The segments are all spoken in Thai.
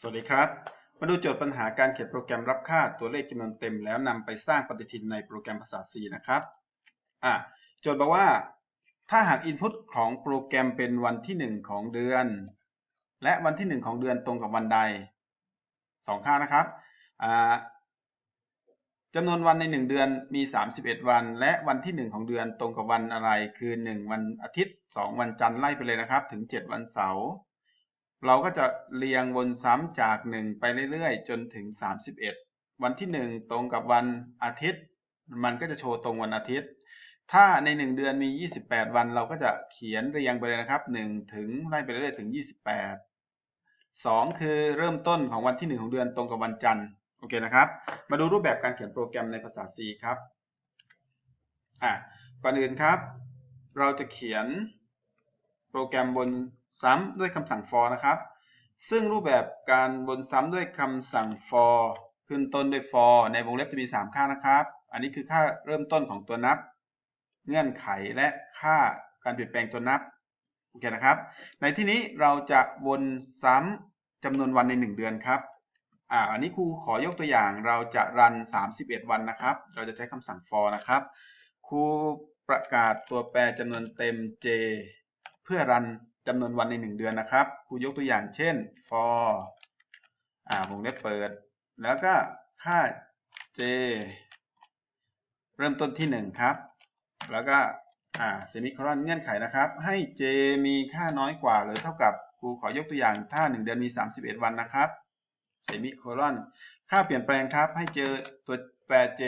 สวัสดีครับ มาดูโจทย์ปัญหาการเขียนโปรแกรมรับค่าตัวเลขจำนวนเต็ม แล้วนำไปสร้างปฏิทินในโปรแกรมภาษา C นะครับอะโจทย์บอกว่า ถ้าหาก Input ของโปรแกรมเป็นวันที่ 1 ของเดือน และวันที่ 1 ของเดือนตรงกับวันใดสองค่านะครับอ่าจำนวนวันใน 1 เดือนมี 31 วัน และวันที่ 1 ของเดือนตรงกับวันอะไร คือ 1 วันอาทิตย์ 2 วันจันทร์ไล่ไปเลยนะครับ ถึง 7 วันเสาร์ เราก็จะเรียงวนซ้ำจาก 1 ไปเรื่อยๆ จนถึง 31 วันที่ 1 ตรงกับวันอาทิตย์ มันก็จะโชว์ตรงวันอาทิตย์ ถ้าใน 1 เดือนมี 28 วันเราก็จะเขียนเรียงไปเลยนะครับ 1 ถึงไล่ไปเรื่อยๆถึง 28 2 คือเริ่มต้นของวันที่ 1 ของเดือนตรงกับวันจันทร์โอเคนะครับ มาดูรูปแบบการเขียนโปรแกรมในภาษา C ครับอะก่อนอื่นครับ เราจะเขียนโปรแกรมบน ซ้ำด้วยคำสั่ง for นะครับ ซึ่งรูปแบบการบนซ้ำด้วยคำสั่ง for ขึ้นต้นด้วย for ในวงเล็บจะมี 3 ค่านะครับ อันนี้คือค่าเริ่มต้นของตัวนับ เงื่อนไขและค่าการเปลี่ยนแปลงตัวนับโอเคนะครับ ในที่นี้เราจะวนซ้ำจำนวนวันใน 1 เดือนครับอ่าอันนี้ครูขอยกตัวอย่างเราจะรัน 31 วันนะครับ เราจะใช้คำสั่ง for นะครับครูประกาศตัวแปรจำนวนเต็ม j เพื่อรัน จำนวนวันใน 1 เดือนนะครับครูยกตัวอย่างเช่น for อ่าวงเล็บเปิด แล้วก็ค่า j เริ่มต้นที่ 1 ครับ แล้วก็อ่าเซมิโคลอนเงื่อนไขนะครับ ให้ j มีค่าน้อยกว่า หรือเท่ากับครูขอยกตัวอย่างถ้า 1 เดือนมี 31 วันนะครับเซมิโคลอนค่าเปลี่ยนแปลงครับให้เจอตัวแปร j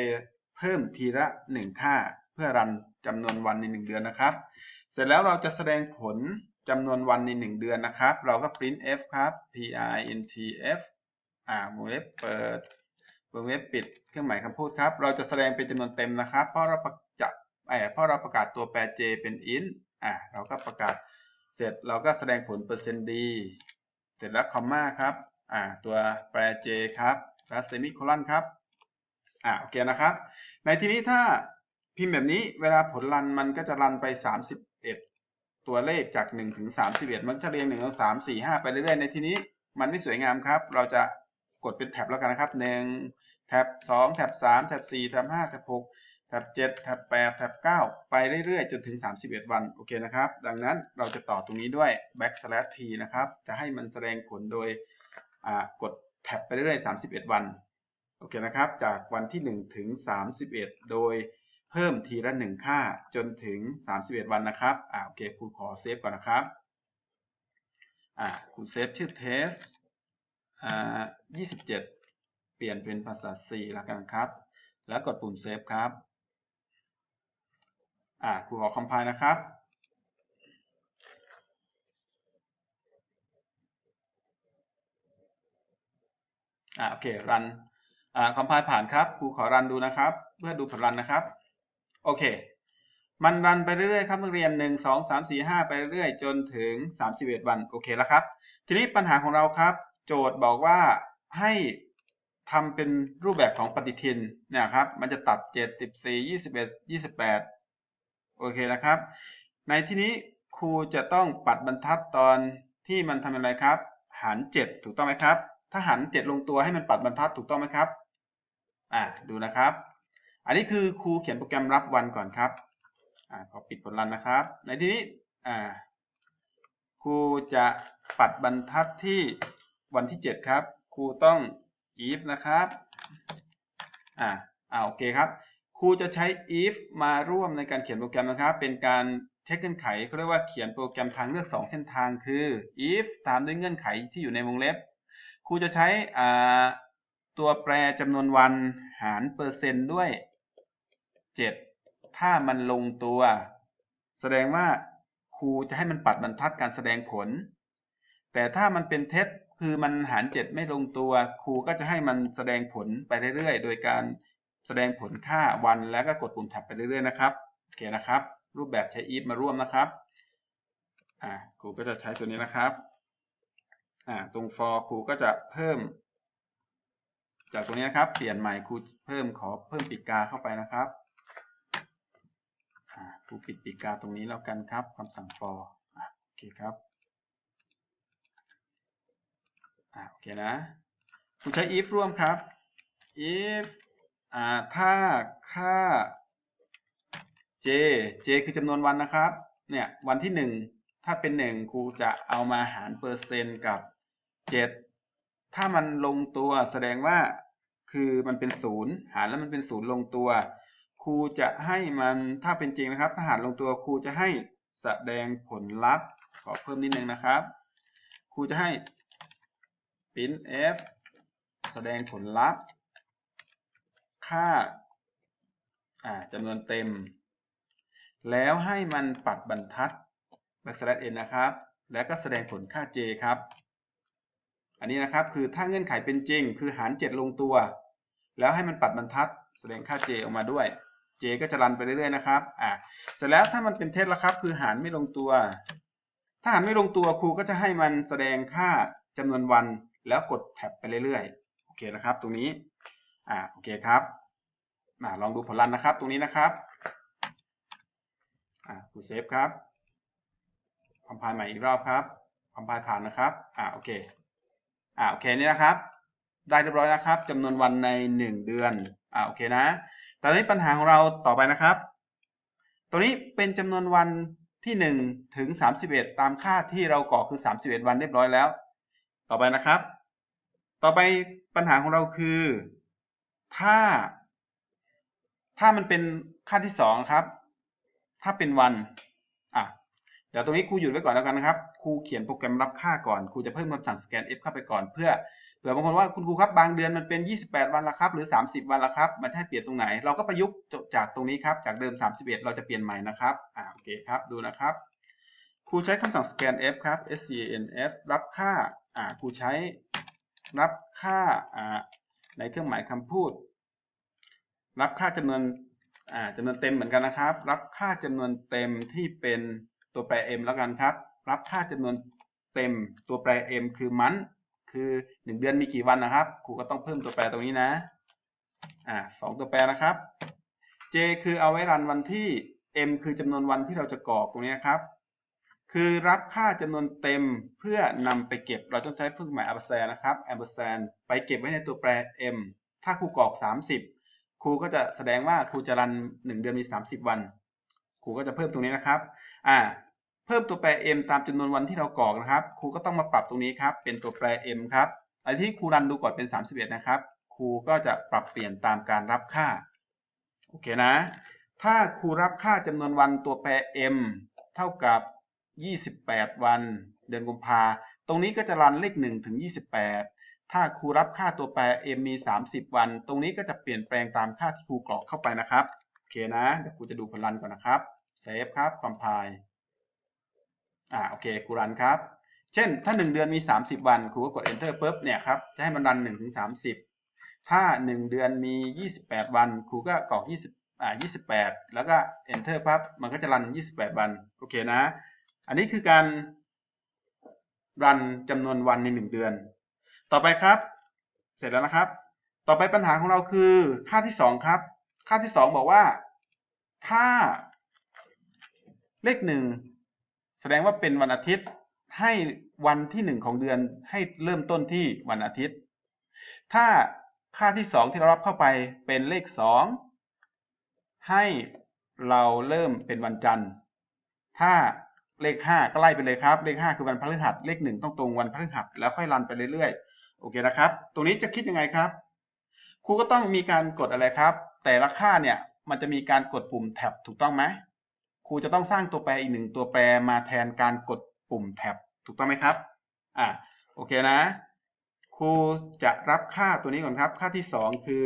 เพิ่มทีละ 1 ค่า เพื่อรันจำนวนวันใน 1 เดือนนะครับ เสร็จแล้วเราจะแสดงผล จำนวนวันใน 1 เดือนนะครับ เราก็ printf ครับ printf อ่าวงเล็บเปิดวงเล็บปิดเครื่องหมายคำพูดครับ เราจะแสดงเป็นจำนวนเต็มนะครับ เพราะเราจะเอ่อเพราะเราประกาศตัวแปร j เป็น int อ่าเราก็ประกาศเสร็จเราก็แสดงผลเปอร์เซ็นต์ d เสร็จแล้วคอมมาครับอ่าตัวแปร j ครับ แล้วเซมิโคลอนครับอ่าโอเคนะครับ ในที่นี้ถ้าพิมพ์แบบนี้เวลาผลรันมันก็จะรันไป 31 ตัวเลขจาก1ถึง31 มันจะเรียง1 2 3 4 5 ไปเรื่อยๆ ในที่นี้มันไม่สวยงามครับ เราจะกดเป็นแท็บแล้วกันนะครับ 1 แท็บ 2 แท็บ 3 แท็บ 4 แท็บ 5 แท็บ 6 แท็บ 7 แท็บ 8 แท็บ 9 ไปเรื่อยๆ จนถึง 31 วัน โอเคนะครับ ดังนั้นเราจะต่อตรงนี้ด้วย backslash t นะครับ จะให้มันแสดงผลโดยกดแท็บไปเรื่อยๆ 31 วัน โอเคนะครับ จากวันที่ 1 ถึง 31 โดย เพิ่มทีละ1ค่าจนถึง 31 วันนะครับ อ่าโอเคครูขอเซฟก่อนนะครับ อ่าครูเซฟชื่อ test อ่า27 เปลี่ยนเป็นภาษา C แล้วกันครับ แล้วกดปุ่มเซฟครับ อ่าครูขอคอมไพล์นะครับ อ่าโอเค รัน อ่าคอมไพล์ผ่านครับ ครูขอรันดูนะครับ เพื่อดูผลรันนะครับ โอเค มันรันไปเรื่อยๆครับนักเรียน 1 2 3 4 5 ไปเรื่อยๆจนถึง 31 วันโอเคแล้วครับ ทีนี้ปัญหาของเราครับ โจทย์บอกว่าให้ทำเป็นรูปแบบของปฏิทินเนี่ยครับ มันจะตัด 7 14 21 28 โอเคนะครับ ในที่นี้ครูจะต้องปัดบรรทัดตอนที่มันทำอะไรครับ หาร 7 ถูกต้องไหมครับ ถ้าหาร 7 ลงตัวให้มันปัดบรรทัดถูกต้องไหมครับ อ่าดูนะครับ อันนี้คือครูเขียนโปรแกรมรับวันก่อนครับอขอปิดผลลันนะครับ ในที่นี้ครูจะปัดบรรทัดที่วันที่ 7 ครับ ครูต้อง if นะครับอ่าอ่าโอเคครับ ครูจะใช้ if มาร่วมในการเขียนโปรแกรมนะครับ เป็นการเช็คเงื่อนไขเขาเรียกว่าเขียนโปรแกรมทางเลือก 2 เส้นทางคือ if ตามด้วยเงื่อนไขที่อยู่ในวงเล็บ ครูจะใช้ตัวแปรจำนวนวันหารเปอร์เซนต์ด้วย 7 ถ้ามันลงตัว แสดงว่าครูจะให้มันปัดบรรทัดการแสดงผล แต่ถ้ามันเป็นเท็จคือมันหาร 7 ไม่ลงตัว ครูก็จะให้มันแสดงผลไปเรื่อยๆ โดยการแสดงผลค่าวันแล้วก็กดปุ่มแท็บไปเรื่อยๆนะครับโอเคนะครับ รูปแบบใช้ if มาร่วมนะครับอ่าครูก็จะใช้ตัวนี้นะครับอ่าตรง for ครูก็จะเพิ่ม จากตรงนี้นะครับ เปลี่ยนใหม่ครูเพิ่มขอเพิ่มปีกกาเข้าไปนะครับ ครูปิดปีกกาตรงนี้แล้วกันครับคำสั่ง for โอเคครับอโอเคนะคุณใช้ if ร่วมครับ if อ่าถ้าค่า j j คือจำนวนวันนะครับ เนี่ยวันที่หนึ่งถ้าเป็นหนึ่งครูจะเอามาหารเปอร์เซ็นต์กับเจ็ดถ้ามันลงตัวแสดงว่าคือมันเป็นศูนย์หารแล้วมันเป็นศูนย์ลงตัว รูจะให้มันถ้าเป็นจริงนะครับ ถ้าหารลงตัวครูจะให้แสดงผลลัพธ์ขอเพิ่มนิดนึงนะครับครูจะให้ printf แสดงผลลัพธ์ค่าอ่าจำนวนเต็ม แล้วให้มันปัดบรรทัด backslash n นะครับ แล้วก็แสดงผลค่า j ครับ อันนี้นะครับคือถ้าเงื่อนไขเป็นจริง คือหาร 7 ลงตัว แล้วให้มันปัดบรรทัด แสดงค่า j ออกมาด้วย j ก็จะรันไปเรื่อยๆนะครับอ่าเสร็จแล้วถ้ามันเป็นเท็จแล้วครับ คือหารไม่ลงตัว ถ้าหารไม่ลงตัวครูก็จะให้มันแสดงค่าจำนวนวันแล้วกดแท็บไปเรื่อยๆโอเคนะครับ ตรงนี้อ่าโอเคครับอ่าลองดูผลลัพธ์นะครับ ตรงนี้นะครับอ่าครูเซฟครับคอมไพล์ใหม่อีกรอบครับคอมไพล์ผ่านนะครับอ่าโอเคอ่าโอเคนี่นะครับ ได้เรียบร้อยนะครับจำนวนวันใน 1 เดือนอ่าโอเคนะ ตอนนี้ปัญหาของเราต่อไปนะครับ ตัวนี้เป็นจำนวนวันที่ 1 ถึง 31 ตามค่าที่เรากรอคือ 31 วันเรียบร้อยแล้ว ต่อไปนะครับ ต่อไปปัญหาของเราคือ ถ้า ถ้ามันเป็นค่าที่ 2 ครับ ถ้าเป็นวันอะเดี๋ยวตรงนี้ครูหยุดไว้ก่อนแล้วกันนะครับ ครูเขียนโปรแกรมรับค่าก่อน ครูจะเพิ่มคำสั่ง scan f เข้าไปก่อน เพื่อ เผื่อบางคนว่าคุณครูครับบางเดือนมันเป็น 28 วันละครับ หรือ 30 วันละครับ มันจะให้เปลี่ยนตรงไหน เราก็ประยุกต์จากตรงนี้ครับ จากเดิม 31 เราจะเปลี่ยนใหม่นะครับอ่าโอเคครับ ดูนะครับ ครูใช้คำสั่ง scan f ครับ scan f รับค่าอ่าครูใช้รับค่าอ่าในเครื่องหมายคำพูด รับค่าจำนวนอ่าจำนวนเต็มเหมือนกันนะครับ รับค่าจำนวนเต็มที่เป็นตัวแปร m แล้วกันครับ รับค่าจำนวนเต็มตัวแปร m คือมัน คือหนึ่งเดือนมีกี่วันนะครับ ครูก็ต้องเพิ่มตัวแปรตรงนี้นะ อ่าสองตัวแปรนะครับ j คือเอาไว้รันวันที่ m คือจำนวนวันที่เราจะกรอกตรงนี้นะครับ คือรับค่าจำนวนเต็มเพื่อนำไปเก็บ เราต้องใช้เครื่องหมาย ampersand นะครับ ampersand ไปเก็บไว้ในตัวแปร m ถ้าครูกรอก 30 ครูก็จะแสดงว่าครูจะรัน 1 เดือนมี 30 วัน ครูก็จะเพิ่มตรงนี้นะครับ อ่า เพิ่มตัวแปร m ตามจำนวนวันที่เรากรอกนะครับ ครูก็ต้องมาปรับตรงนี้ครับ เป็นตัวแปร m ครับไอ้ที่ครูรันดูก่อนเป็น 31 นะครับ ครูก็จะปรับเปลี่ยนตามการรับค่า โอเคนะ ถ้าครูรับค่าจำนวนวันตัวแปร m เท่ากับ 28 วัน เดือนกุมภาตรงนี้ก็จะรันเลข1ถึง 28 ถ้าครูรับค่าตัวแปร m มี 30 วัน ตรงนี้ก็จะเปลี่ยนแปลงตามค่าที่ครูกรอกเข้าไปนะครับ โอเคนะ เดี๋ยวครูจะดูผลลันก่อนนะครับ เซฟครับ compile อ่ อ่าโอเคครูรันครับ เช่นถ้า 1 เดือนมี 30 วันครูก็กด enter ปุ๊บเนี่ยครับจะให้มันรัน1ถึง30 ถ้า 1 เดือนมี 28 วันครูก็กรอก20อ่า28 แล้วก็ enter ปั๊บมันก็จะรัน 28 วันโอเคนะ อันนี้คือการรันจำนวนวันใน 1 เดือน ต่อไปครับ เสร็จแล้วนะครับ ต่อไปปัญหาของเราคือค่าที่ 2 ครับ ค่าที่ 2 บอกว่าถ้าเลข1 แสดงว่าเป็นวันอาทิตย์ให้วันที่1ของเดือนให้เริ่มต้นที่วันอาทิตย์ ถ้าค่าที่2ที่เรารับเข้าไปเป็นเลข2ให้เราเริ่มเป็นวันจันทร์ ถ้าเลข5ก็ไล่ไปเลยครับ เลข5คือวันพฤหัส เลข1ต้องตรงวันพฤหัสแล้วค่อยรันไปเรื่อยๆ โอเคนะครับ ตรงนี้จะคิดยังไงครับ ครูก็ต้องมีการกดอะไรครับ แต่ละค่าเนี่ยมันจะมีการกดปุ่มแท็บถูกต้องไหม ครูจะต้องสร้างตัวแปรอีกหนึ่งตัวแปรมาแทนการกดปุ่มแท็บถูกต้องไหมครับอ่าโอเคนะ ครูจะรับค่าตัวนี้ก่อนครับ ค่าที่ 2 คือ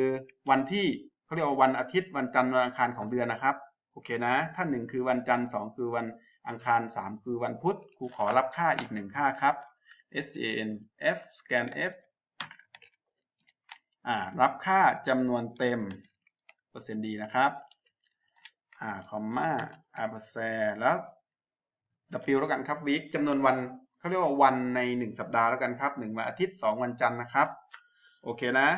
วันที่เขาเรียกว่าวันอาทิตย์วันจันทร์วันอังคารของเดือนนะครับโอเคนะ ถ้า 1 คือวันจันทร์2คือวันอังคาร 3 คือวันพุธครูขอรับค่าอีกหนึ่งค่าครับ scan f scan f อ่ารับค่าจำนวนเต็มเปอร์เซ็นต์ดีนะครับ อ่าคอมมาอาร์แซแล้ว w แล้วกันครับ week จำนวนวันเขาเรียกว่าวันใน 1 สัปดาห์แล้วกันครับ1วันอาทิตย์ 2 วันจันทร์นะครับ โอเคนะ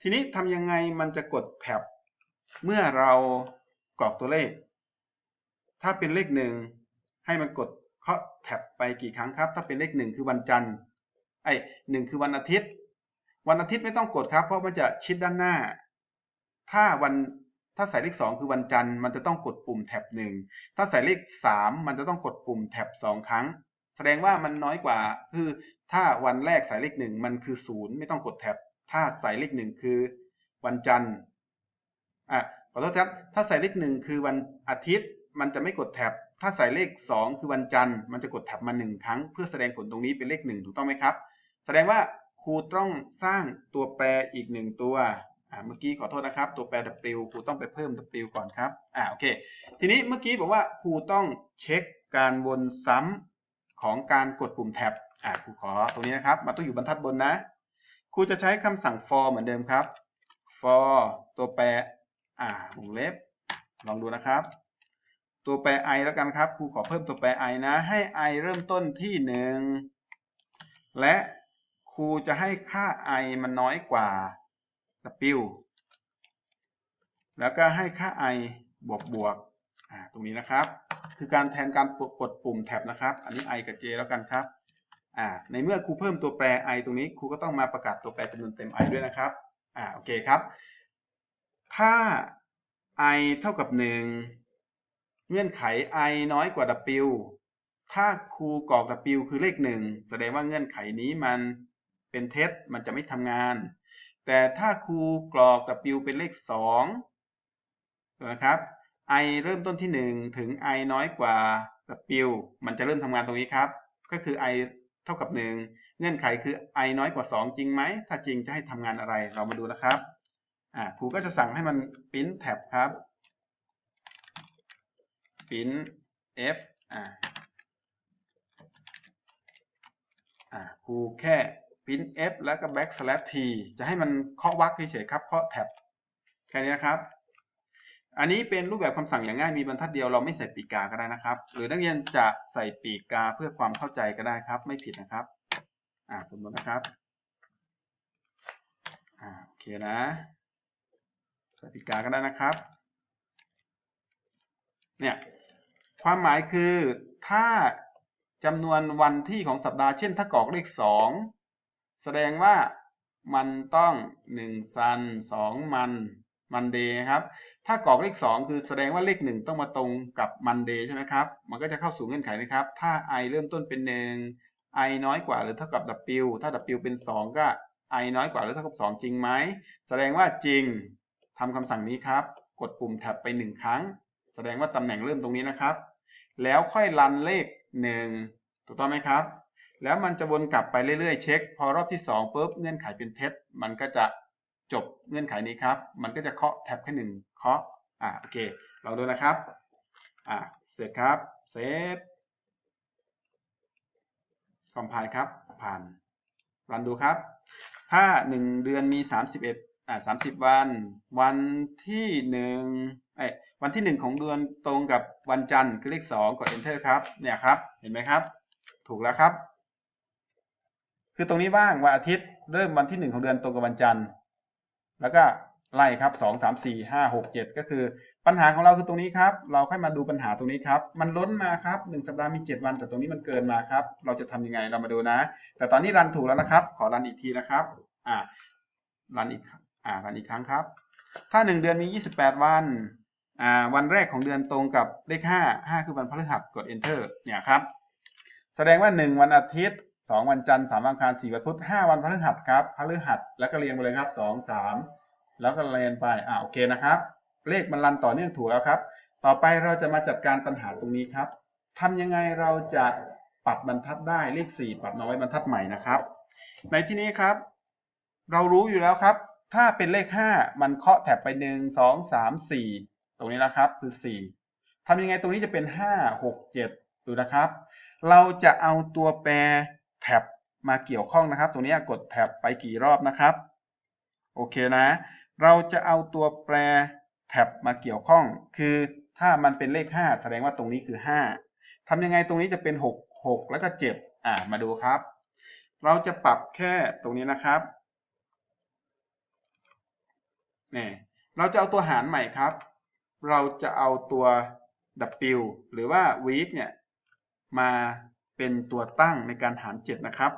ทีนี้ทำยังไงมันจะกดแท็บเมื่อเรากรอกตัวเลข ถ้าเป็นเลขหนึ่งให้มันกดเคาะแท็บไปกี่ครั้งครับ ถ้าเป็นเลขหนึ่งคือวันจันทร์ไอ้หนึ่งคือวันอาทิตย์ วันอาทิตย์ไม่ต้องกดครับ เพราะมันจะชิดด้านหน้า ถ้าวัน ถ้าใส่เลขสองคือวันจันทร์มันจะต้องกดปุ่มแท็บหนึ่งถ้าใส่เลขสามมันจะต้องกดปุ่มแท็บสองครั้ง แสดงว่ามันน้อยกว่า คือถ้าวันแรกใส่เลขหนึ่งมันคือศูนย์ไม่ต้องกดแท็บถ้าใส่เลขหนึ่งคือ วันจันทร์อะขอโทษครับ ถ้าใส่เลขหนึ่งคือวันอาทิตย์ มันจะไม่กดแท็บถ้าใส่เลขสองคือวันจันทร์มันจะกดแท็บมาหนึ่งครั้ง เพื่อแสดงผลตรงนี้เป็นเลขหนึ่งถูกต้องไหมครับ แสดงว่าครูต้องสร้างตัวแปรอีกหนึ่งตัว อ่าเมื่อกี้ขอโทษนะครับ ตัวแปร w ครูต้องไปเพิ่ม w ก่อนครับอ่าโอเค ทีนี้เมื่อกี้บอกว่าครูต้องเช็คการวนซ้ำของการกดปุ่มแท็บอ่าครูขอตรงนี้นะครับมันต้องอยู่บรรทัดบนนะครูจะใช้คำสั่ง for เหมือนเดิมครับ for ตัวแปรอ่าวงเล็บ ลองดูนะครับ ตัวแปร i แล้วกันครับครูขอเพิ่มตัวแปร i นะ ให้ i เริ่มต้นที่หนึ่งและครูจะให้ค่า i มันน้อยกว่า w แล้วก็ให้ค่า i บวกบวกตรงนี้นะครับ คือการแทนการกดปุ่มแท็บนะครับ อันนี้ i กับ j แล้วกันครับในเมื่อครูเพิ่มตัวแปร i ตรงนี้ครูก็ต้องมาประกาศตัวแปรจำนวนเต็ม i ด้วยนะครับอ่าโอเคครับ ถ้า i เท่ากับ 1 เงื่อนไข i น้อยกว่า w ถ้าครูกรอก w คือเลข 1 แสดงว่าเงื่อนไขนี้มันเป็นเท็จมันจะไม่ทำงาน แต่ถ้าครูกรอก w เป็นเลข2นะครับ i เริ่มต้นที่ 1 ถึง i น้อยกว่า w มันจะเริ่มทำงานตรงนี้ครับ ก็คือ i เท่ากับ 1 เงื่อนไขคือ i น้อยกว่า 2 จริงไหม ถ้าจริงจะให้ทำงานอะไร เรามาดูนะครับ อ่า ครูก็จะสั่งให้มันปริ้นแท็บครับปริ้น f อ่า อ่า ครูแค่ ปริ้น f แล้วก็ backslash t จะให้มันเคาะวรรคเฉยๆครับเคาะแท็บแค่นี้นะครับ อันนี้เป็นรูปแบบคำสั่งอย่างง่ายมีบรรทัดเดียวเราไม่ใส่ปีกาก็ได้นะครับ หรือนักเรียนจะใส่ปีกาเพื่อความเข้าใจก็ได้ครับ ไม่ผิดนะครับ อ่าสมมตินะครับ อ่าโอเคนะ ใส่ปีกาก็ได้นะครับ เนี่ยความหมายคือถ้าจำนวนวันที่ของสัปดาห์เช่นถ้ากรอกเลขสอง แสดงว่ามันต้องหนึ่งซันสองมันมันเดย์ครับ ถ้ากรอกเลขสองคือแสดงว่าเลขหนึ่งต้องมาตรงกับมันเดย์ใช่ไหมครับ มันก็จะเข้าสู่เงื่อนไขนะครับ ถ้า i เริ่มต้นเป็นหนึ่ง i น้อยกว่าหรือเท่ากับ w ถ้า w เป็นสองก็ i น้อยกว่าหรือเท่ากับสองจริงไหม แสดงว่าจริงทำคำสั่งนี้ครับ กดปุ่มแท็บไปหนึ่งครั้ง แสดงว่าตำแหน่งเริ่มตรงนี้นะครับ แล้วค่อยรันเลขหนึ่งถูกต้องไหมครับ แล้วมันจะวนกลับไปเรื่อยๆ เช็ค พอรอบที่2ปุ๊บเงื่อนไขเป็นเท็จ มันก็จะจบเงื่อนไขนี้ครับ มันก็จะเคาะแท็บแค่หนึ่งเคาะอ่าโอเคลองดูนะครับอ่าเสร็จครับเซฟคอมไพล์ครับ ผ่านรันดูครับ ถ้า 1 เดือนมี 31อ่า30 วัน วันที่1เอ้วันที่ 1 ของเดือนตรงกับวันจันทร์คือเลข 2 กด enter ครับ เนี่ยครับ เห็นไหมครับ ถูกแล้วครับ คือตรงนี้ว่างวันอาทิตย์เริ่มวันที่1ของเดือนตรงกับวันจันทร์ แล้วก็ไล่ครับ2 3 4 5 6 7ก็คือปัญหาของเราคือตรงนี้ครับ เราค่อยมาดูปัญหาตรงนี้ครับ มันล้นมาครับ1สัปดาห์มี7วัน แต่ตรงนี้มันเกินมาครับ เราจะทำยังไงเรามาดูนะ แต่ตอนนี้รันถูกแล้วนะครับ ขอรันอีกทีนะครับ อ่ารันอีกอ่ารันอีกครั้งครับ ถ้า1เดือนมี28วันอ่าวันแรกของเดือนตรงกับเลข5 5คือวันพฤหัสกด enter เนี่ยครับ แสดงว่า1วันอาทิตย์ 2วันจันทร์3วันอังคาร4วันพุธ5วันพฤหัสครับพฤหัสแล้วก็เรียงไปเลยครับ2 3แล้วก็เรียงไปอ่าโอเคนะครับ เลขมันรันต่อเนื่องถูกแล้วครับ ต่อไปเราจะมาจัดการปัญหาตรงนี้ครับทำยังไงเราจะปัดบรรทัดได้เลข4ปัดมาไว้บรรทัดใหม่นะครับ ในที่นี้ครับ เรารู้อยู่แล้วครับ ถ้าเป็นเลข5มันเคาะแถบไป1 2 3 4ตรงนี้นะครับ คือ4ทำยังไงตรงนี้จะเป็น5 6 7ดูนะครับ เราจะเอาตัวแปร แท็บมาเกี่ยวข้องนะครับตรงนี้กดแท็บไปกี่รอบนะครับ โอเคนะ เราจะเอาตัวแปรแท็บมาเกี่ยวข้อง คือถ้ามันเป็นเลข 5 แสดงว่าตรงนี้คือ 5ทำยังไงตรงนี้จะเป็น 6 6 แล้วก็ 7 อ่ามาดูครับ เราจะปรับแค่ตรงนี้นะครับนี่เราจะเอาตัวหารใหม่ครับ เราจะเอาตัว w หรือว่า week เนี่ยมา เป็นตัวตั้งในการหาร 7 นะครับ